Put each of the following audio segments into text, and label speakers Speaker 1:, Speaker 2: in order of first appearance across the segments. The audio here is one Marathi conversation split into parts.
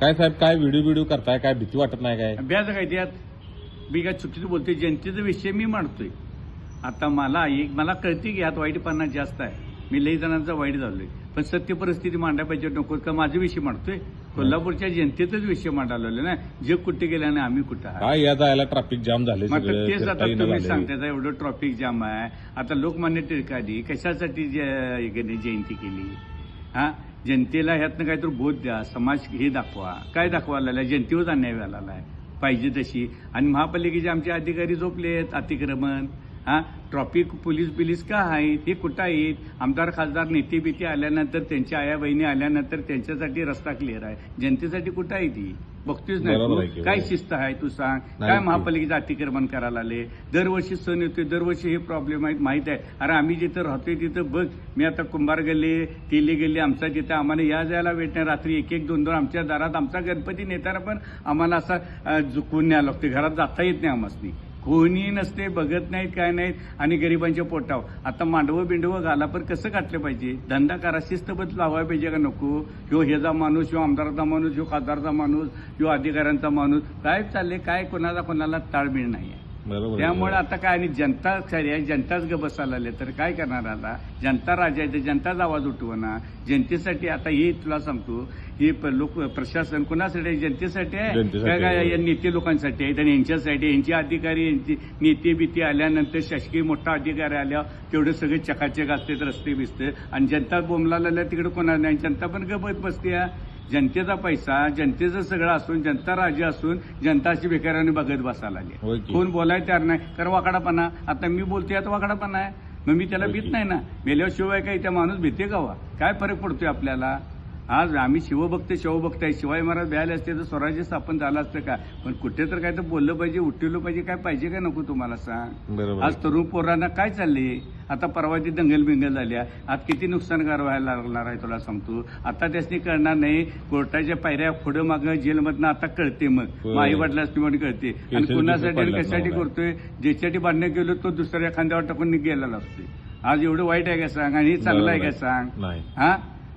Speaker 1: काय साहेब काय व्हिडिओ व्हिडिओ करताय? काय भीती वाटत नाही काय?
Speaker 2: अभ्यास काय त्यात मी काय चुकीचं बोलतोय? जनतेचा विषय मी मांडतोय. आता मला एक मला कळते की यात वाईटपणा जास्त आहे. मी लई जणांचा वाईट झालोय. पण सत्य परिस्थिती मांडायला पाहिजे नको का माझा विषय मांडतोय? कोल्हापूरच्या जनतेचाच विषय मांडायला ना. जग कुठे गेला आणि आम्ही कुठं
Speaker 1: काय या जायला ट्रॅफिक जाम झाले
Speaker 2: तेच आता तुम्ही. सांगताय एवढं ट्रॉफिक जाम आहे. आता लोकमान्य टिळकांनी कशासाठी जे- जयंती केली? हा? जनतेला ह्यातनं काहीतरी बोध द्या समाज हे दाखवा. काय दाखवायला लागलाय? जनतेवर अन्याय व्हायला आहे पाहिजे तशी. आणि महापालिकेचे आमचे अधिकारी झोपले आहेत अतिक्रमण. हा? ट्रॉफिक पोलीस बिलीस का आहेत हे कुठं आहेत? आमदार खासदार नेते बिते आल्यानंतर त्यांच्या आया बहिणी आल्यानंतर त्यांच्यासाठी रस्ता क्लिअर आहे. जनतेसाठी कुठं आहे ती? बघतोच नाही. काय. शिस्त आहे तू सांग? काय. महापालिकेचं अतिक्रमण करायला आले दरवर्षी सण येतोय दरवर्षी हे प्रॉब्लेम आहेत माहीत आहे. अरे आम्ही जिथं राहतोय तिथं बघ मी आता कुंभार गल्ले तेली गेले आमचा तिथं आम्हाला या जायला भेट नाही रात्री एक एक दोन दोन आमच्या दारात आमचा गणपती नेताना पण आम्हाला असा झुकून न्यायला लागते घरात जाता येत नाही आम्हाला कोणी नसते बघत नाहीत काय नाहीत आणि गरिबांच्या पोटाव आता मांडवं बिंडवं घाला पण कसं काटलं पाहिजे? धंदा करा शिस्तबद्ध लावायला पाहिजे का नको? ह्यो ह्याचा माणूस ह्यो आमदाराचा माणूस ह्यो खासदारचा माणूस ह्यो अधिकाऱ्यांचा माणूस. काय चालले काय कोणाला कोणाला ताळमेळ नाही आहे. त्यामुळे आता काय आणि जनता खरी आहे जनताच ग बसायला आले तर काय करणार आता? जनता राजा आहे तर जनताच आवाज उठवणार जनतेसाठी आता हे तुला सांगतो ही लोक प्रशासन कोणासाठी आहे? जनतेसाठी आहे? काय नेते लोकांसाठी आहे? आणि यांच्यासाठी यांचे अधिकारी यांचे नेते बिते आल्यानंतर शासकीय मोठा अधिकारी आल्या तेवढे सगळे चकाचक असते रस्ते बिस्ते. आणि जनता बोंबला तिकडे कोणा नाही? जनता पण गबत बसते. जनतेचा पैसा जनतेचं सगळं असून जनता राज्य असून जनता अशी बेकाराने बघत बसायला लागली. कोण बोलायला तयार नाही कारण वाकडापणा आता मी बोलतोय आता वाकडापणा आहे मग मी त्याला भीत. नाही ना मेल्याशिवाय काही त्या माणूस भीते का वा? काय फरक पडतोय आपल्याला आज आम्ही शिवभक्त शिवभक्त आहे. शिवाय महाराज ब्याले असते तर स्वराज्य स्थापन झालं असतं का? पण कुठे तर काय तर बोललं पाहिजे उठवलं पाहिजे काय पाहिजे का नको तुम्हाला सांग. आज. तरुण पोरांना काय चालले? आता परवा ती दंगल बिंगल झाल्या. आज किती नुकसानकार व्हायला लागणार आहे तुला सांगतो. आता त्यासनी कळणार नाही कोर्टाच्या पायऱ्या पुढं मागं जेलमधनं आता कळते मग.
Speaker 1: होय.
Speaker 2: आई वडिलांनी म्हणून कळते. आणि कुणासाठी आणि कशासाठी. करतोय? ज्याच्यासाठी बांधण्यात गेलो तो दुसऱ्या खांद्यावर टाकून गेलेला असतोय आज एवढं वाईट आहे का सांग? आणि हे चांगलं आहे का सांग? हा?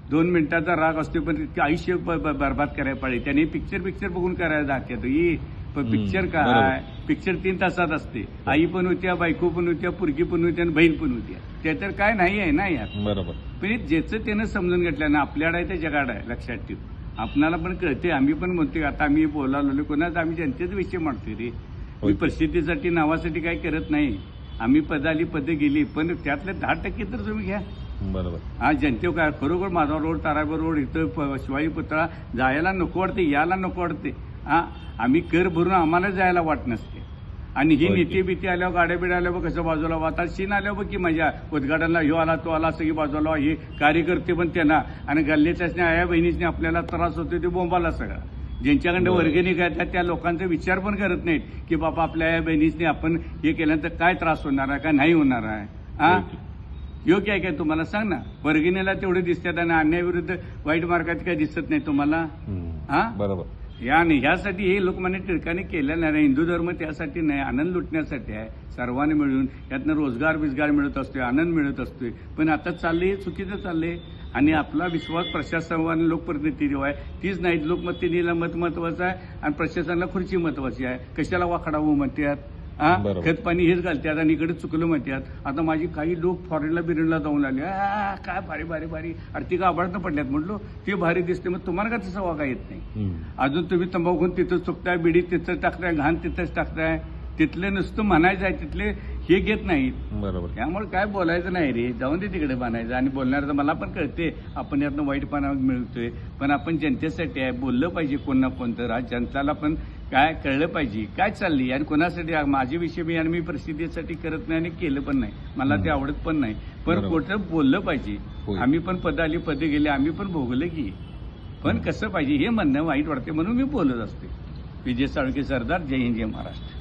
Speaker 2: दोन मिनिटाचा राग असतो पण इतकं आयुष्य बरबाद करायला पाहिजे त्याने पिक्चर पिक्चर बघून करायला दाखवतो ही
Speaker 1: हम्म,
Speaker 2: पिक्चर काय. पिक्चर तीन तासात असते. आई पण होत्या बायको पण होत्या पुरगी पण होत्या आणि बहीण पण होत्या. ते तर काय नाही आहे ना यात
Speaker 1: बरोबर.
Speaker 2: पण ज्याचं त्यानं समजून घेतलं ना आपल्याकडे आहे ते जगाड आहे लक्षात ठेव. आपणाला पण कळते आम्ही पण म्हणतोय आता आम्ही बोलावलो कोणाचा आम्ही जनतेचा विषय मांडतोय रे. मी प्रसिद्धीसाठी नावासाठी काही करत नाही. आम्ही पदाली पदं गेली पण त्यातले दहा टक्के तर तुम्ही घ्या.
Speaker 1: बरोबर.
Speaker 2: आज जनते काय खरोखर माझा रोड ताराबर रोड इथं शिवाजी पुतळा जायला नको वाटते यायला नको वाटते. हा आम्ही कर भरून आम्हाला जायला वाट नसते. आणि ही
Speaker 1: की.
Speaker 2: नेते बिते आल्यावर गाड्या बिड्या आल्यावर कसं बाजूला वाहतात. शीन आल्यावर की माझ्या उद्घाटनला ह्यो आला तो आला सगळी बाजूला हे कार्यकर्ते पण त्यांना आणि गल्लीच्याच आया बहिणीसने आपल्याला त्रास होतो ते बोंबाला सगळा. ज्यांच्याकडे
Speaker 1: बरोबर.
Speaker 2: वर्गणी करतात त्या लोकांचा विचार पण करत नाहीत की बाबा आपल्या आया बहिणीसने आपण हे केल्यानंतर काय त्रास होणार आहे काय नाही होणार आहे. हा?
Speaker 1: की.
Speaker 2: योग्य आहे काय तुम्हाला? सांग ना. वर्गणीला तेवढे दिसतात आणि अन्यायाविरुद्ध वाईट मार्गात काय दिसत नाही तुम्हाला. हा?
Speaker 1: बरोबर.
Speaker 2: या आणि ह्यासाठी हे लोकमान्य टिळकाने केलं नाही. हिंदू धर्म त्यासाठी नाही. आनंद लुटण्यासाठी आहे. सर्वांनी मिळून यातनं रोजगार बिजगार मिळत असतोय आनंद मिळत असतोय. पण आता चाललंय चुकीचं चाललंय. आणि आपला विश्वास प्रशासन आणि लोकप्रतिनिधी आहे. तीच नाही लोकप्रतिनिधीला मत महत्वाचं आहे आणि प्रशासनाला खुर्ची महत्वाची आहे. कशाला वाकडावं म्हणतात. खत पाणी हेच घालतात आणि इकडे चुकलं म्हणतात आता माझी काही लोक फॉरेनला बिरेनला जाऊन आले. काय भारी भारी भारी. अरे ती का पडल्यात म्हटलो? ते भारी दिसते मग तुम्हाला का तसं वागा येत नाही. अजून तुम्ही तंबाखून तिथं चुकताय बिडी तिथं टाकताय घाण तिथंच टाकताय. तिथले नुसतं म्हणायचं आहे तिथले हे घेत नाहीत.
Speaker 1: बरोबर.
Speaker 2: त्यामुळे काय बोलायचं नाही रे? जाऊन दे तिकडे बनायचं. आणि बोलणार मला पण कळते. आपण यातनं वाईटपणा मिळतोय. पण आपण जनतेसाठी आहे. बोललं पाहिजे कोण ना कोणतं आज जनताला पण काय कळलं पाहिजे. काय चालली आणि कोणासाठी? माझे विषय मी आणि मी प्रसिद्धीसाठी करत नाही आणि केलं पण नाही. मला ते. आवडत पण नाही. पण. कुठं बोललं पाहिजे. आम्ही पण पद आली पदे गेले. आम्ही पण भोगलं की. पण कसं पाहिजे? हे म्हणणं वाईट वाटते म्हणून मी बोलत असते. विजय साळुंके सरदार. जय हिंद जय महाराष्ट्र.